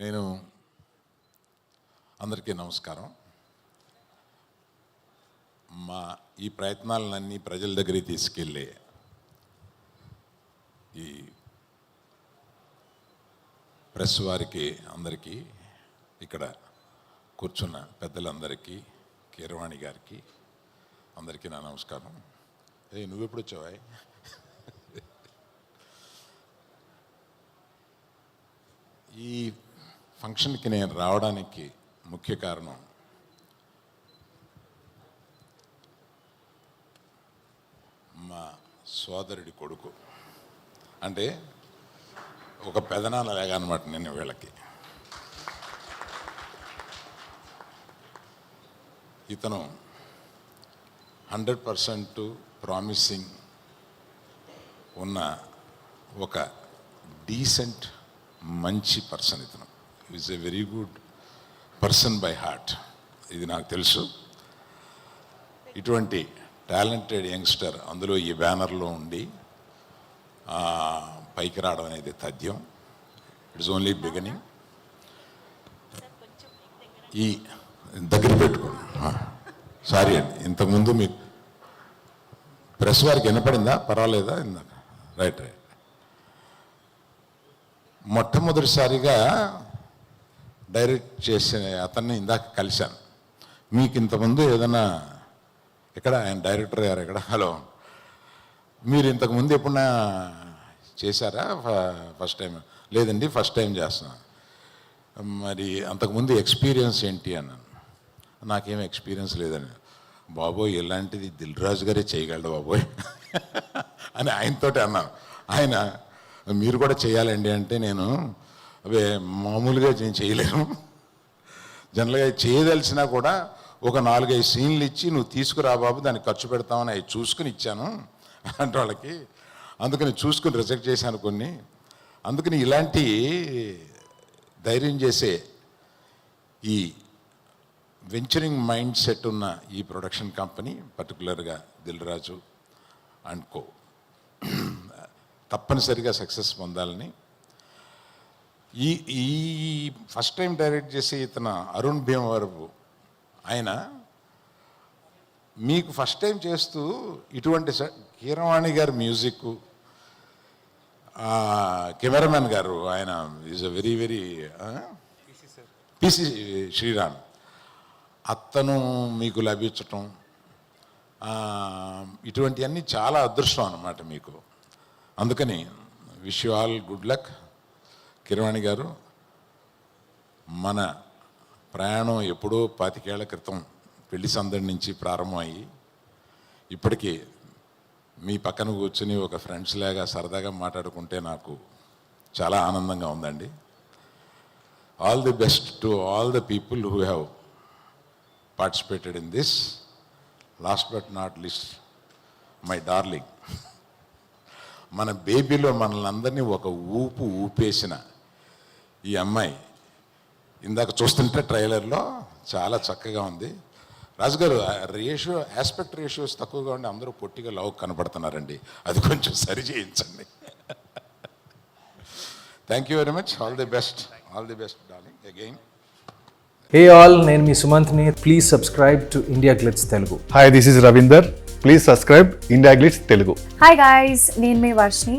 నేను అందరికీ నమస్కారం. మా ఈ ప్రయత్నాలన్నీ ప్రజల దగ్గరికి తీసుకెళ్ళే ఈ ప్రెస్ వారికి అందరికీ ఇక్కడ కూర్చున్న పెద్దలందరికీ కీరవాణి గారికి అందరికీ నా నమస్కారం. ఏ నువ్వెప్పుడు వచ్చావా? ఈ ఫంక్షన్కి నేను రావడానికి ముఖ్య కారణం. మా సోదరుడి కొడుకు. అంటే ఒక పెదనాన్న లేగా అనమాట నేను వీళ్ళకి. ఇతను హండ్రెడ్ పర్సెంట్ ప్రామిసింగ్ ఉన్న ఒక డీసెంట్ మంచి పర్సన్ ఇతను. Is a very good person by heart ఇది నాకు తెలుసు. ఇటువంటి టాలెంటెడ్ యంగ్స్టర్ అందులో ఈ బ్యానర్లో ఉండి పైకి రావడం అనేది తథ్యం. ఇట్స్ ఓన్లీ బిగినింగ్ ఈ దగ్గర పెట్టుకోండి. సారీ అండి. ఇంతకుముందు మీకు ప్రెస్ వారికి వినపడిందా? పర్వాలేదా? ఇందాక. Right right. మొట్టమొదటిసారిగా డైరెక్ట్ చేసిన అతన్ని ఇందాక కలిశాను. మీకు ఇంతకుముందు ఏదైనా ఇక్కడ ఆయన డైరెక్టర్ గారు ఇక్కడ హలో. మీరు ఇంతకుముందు ఎప్పుడన్నా చేశారా? ఫ- ఫస్ట్ టైం? లేదండి ఫస్ట్ టైం చేస్తున్నాను మరి అంతకుముందు ఎక్స్పీరియన్స్ ఏంటి అన్నాను. నాకేం ఎక్స్పీరియన్స్ లేదని. బాబోయ్ ఇలాంటిది దిల్ రాజు గారే చేయగలడు బాబోయ్. అని ఆయనతోటి అన్నాను. ఆయన మీరు కూడా చేయాలండి అంటే నేను అవే మామూలుగా నేను చేయలేను. జనరల్గా చేయదలిసినా కూడా ఒక నాలుగైదు సీన్లు ఇచ్చి నువ్వు తీసుకురా బాబు దానికి ఖర్చు పెడతామని అవి చూసుకుని ఇచ్చాను. అంటే వాళ్ళకి. అందుకని చూసుకుని రిజెక్ట్ చేశాను కొన్ని. అందుకని ఇలాంటి ధైర్యం చేసే ఈ వెంచరింగ్ మైండ్ సెట్ ఉన్న ఈ ప్రొడక్షన్ కంపెనీ పర్టికులర్గా దిల్ రాజు అండ్ కో. తప్పనిసరిగా సక్సెస్ పొందాలని ఈ ఈ ఫస్ట్ టైం డైరెక్ట్ చేసే ఇతను అరుణ్ భీమవరపు ఆయన మీకు ఫస్ట్ టైం చేస్తూ ఇటువంటి స- కీరవాణి గారి మ్యూజిక్ కెమెరామెన్ గారు ఆయన is a very very PC Sriram. అత్తను మీకు లభించటం ఇటువంటివన్నీ చాలా అదృష్టం అన్నమాట మీకు. అందుకని wish you all good luck. Keeravani గారు మన ప్రయాణం ఎప్పుడో పాతికేళ్ళ క్రితం పెళ్ళి సందడి నుంచి ప్రారంభమయ్యి ఇప్పటికీ మీ పక్కన కూర్చుని ఒక ఫ్రెండ్స్ లాగా సరదాగా మాట్లాడుకుంటే నాకు చాలా ఆనందంగా ఉందండి. All the best to all the people who have participated in this. Last but not least my darling. మన బేబీలో మనల్ని అందరినీ ఒక ఊపు ఊపేసిన ఈ అమ్మాయి ఇందాక చూస్తుంటే ట్రైలర్లో చాలా చక్కగా ఉంది. రాజుగారు రేషియో ఆస్పెక్ట్ రేషియోస్ తక్కువగా ఉండి అందరూ పొట్టిగా లవ్ కనపడుతున్నారండి అది కొంచెం సరి చేయించండి. Thank you very much all the best all the best darling again hey all నేను మీ సుమంత్ని. Please subscribe to India Glitz Telugu hi this is Ravinder please subscribe India Glitz Telugu hi guys నేను మీ Varshini